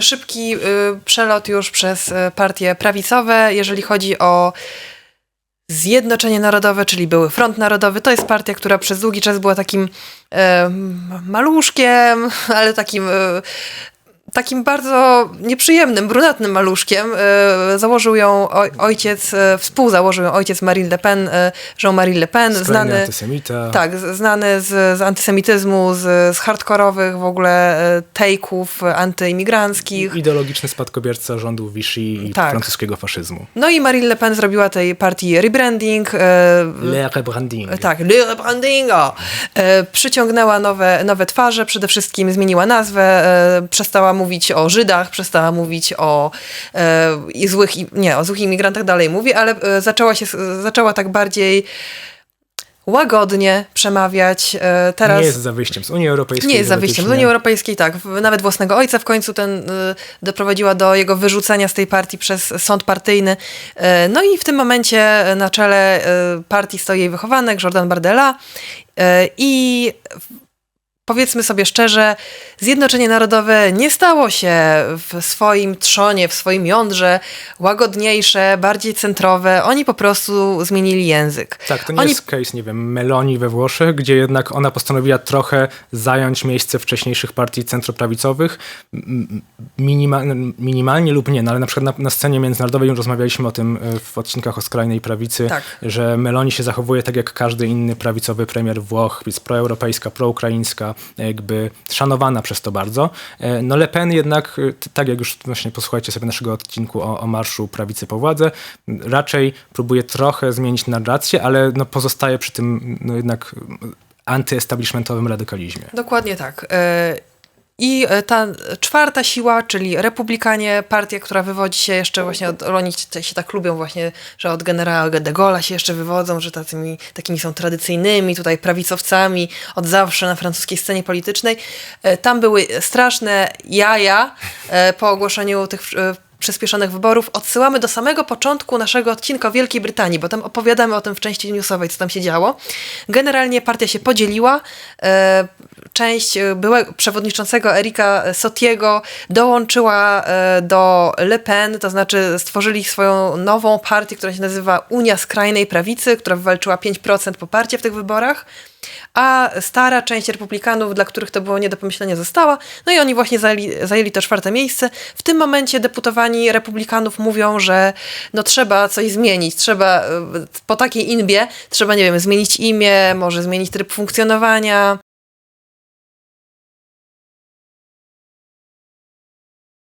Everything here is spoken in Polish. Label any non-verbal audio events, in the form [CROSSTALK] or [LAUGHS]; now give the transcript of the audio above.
szybki y, przelot już przez y, partie prawicowe, jeżeli chodzi o Zjednoczenie Narodowe, czyli były Front Narodowy. To jest partia, która przez długi czas była takim e, maluszkiem, [LAUGHS] ale takim, e, takim bardzo nieprzyjemnym, brunatnym maluszkiem. E, założył ją oj, ojciec, e, współzałożył ją ojciec Marine Le Pen, Jean-Marie Le Pen, Skrajny znany... antysemita. Tak, z- znany z, z antysemityzmu, z, z hardkorowych w ogóle e, take'ów antyimigranckich. Ideologiczny spadkobierca rządów Vichy i Tak. francuskiego faszyzmu. No i Marine Le Pen zrobiła tej partii rebranding. Le rebranding. Tak, le rebranding. o. E, przyciągnęła nowe, nowe twarze, przede wszystkim zmieniła nazwę, przestała mówić o Żydach, przestała mówić o e, złych, nie, o złych imigrantach dalej mówi, ale e, zaczęła się, zaczęła tak bardziej łagodnie przemawiać. E, teraz Nie jest za wyjściem z Unii Europejskiej. nie jest za wyjściem z. Unii Europejskiej, tak. Nawet własnego ojca w końcu ten y, doprowadziła do jego wyrzucenia z tej partii przez sąd partyjny. E, No i w tym momencie na czele e, partii stoi jej wychowanek, Jordan Bardella. E, I powiedzmy sobie szczerze, Zjednoczenie Narodowe nie stało się w swoim trzonie, w swoim jądrze łagodniejsze, bardziej centrowe. Oni po prostu zmienili język. Tak, to nie Oni jest case, nie wiem, Meloni we Włoszech, gdzie jednak ona postanowiła trochę zająć miejsce wcześniejszych partii centroprawicowych. Minima, minimalnie lub nie, no ale na przykład na, na scenie międzynarodowej już rozmawialiśmy o tym e, w odcinkach o skrajnej prawicy, Tak. że Meloni się zachowuje tak jak każdy inny prawicowy premier Włoch, jest proeuropejska, proukraińska, jakby szanowana przez to bardzo. E, No Le Pen jednak, e, tak jak już właśnie posłuchajcie sobie naszego odcinku o, o Marszu Prawicy po władzę, m, raczej próbuje trochę zmienić narrację, ale no pozostaje przy tym no jednak antyestablishmentowym radykalizmie. Dokładnie tak. E, I e, ta czwarta siła, czyli republikanie, partia, która wywodzi się jeszcze właśnie od, oni się tak lubią właśnie, że od generała de Gaulle'a się jeszcze wywodzą, że tacymi, takimi są tradycyjnymi tutaj prawicowcami od zawsze na francuskiej scenie politycznej. E, Tam były straszne jaja e, po ogłoszeniu tych przyspieszonych wyborów. Odsyłamy do samego początku naszego odcinka o Wielkiej Brytanii, bo tam opowiadamy o tym w części newsowej, co tam się działo. Generalnie partia się podzieliła. E, Część e, byłego przewodniczącego Erika Sotiego dołączyła e, do Le Pen, to znaczy stworzyli swoją nową partię, która się nazywa Unia Skrajnej Prawicy, która wywalczyła 5% poparcia w tych wyborach a stara część republikanów, dla których to było nie do pomyślenia, została. No i oni właśnie zajęli, zajęli to czwarte miejsce. W tym momencie deputowani republikanów mówią, że no trzeba coś zmienić, trzeba e, po takiej inbie, trzeba, nie wiem, zmienić imię, może zmienić tryb funkcjonowania,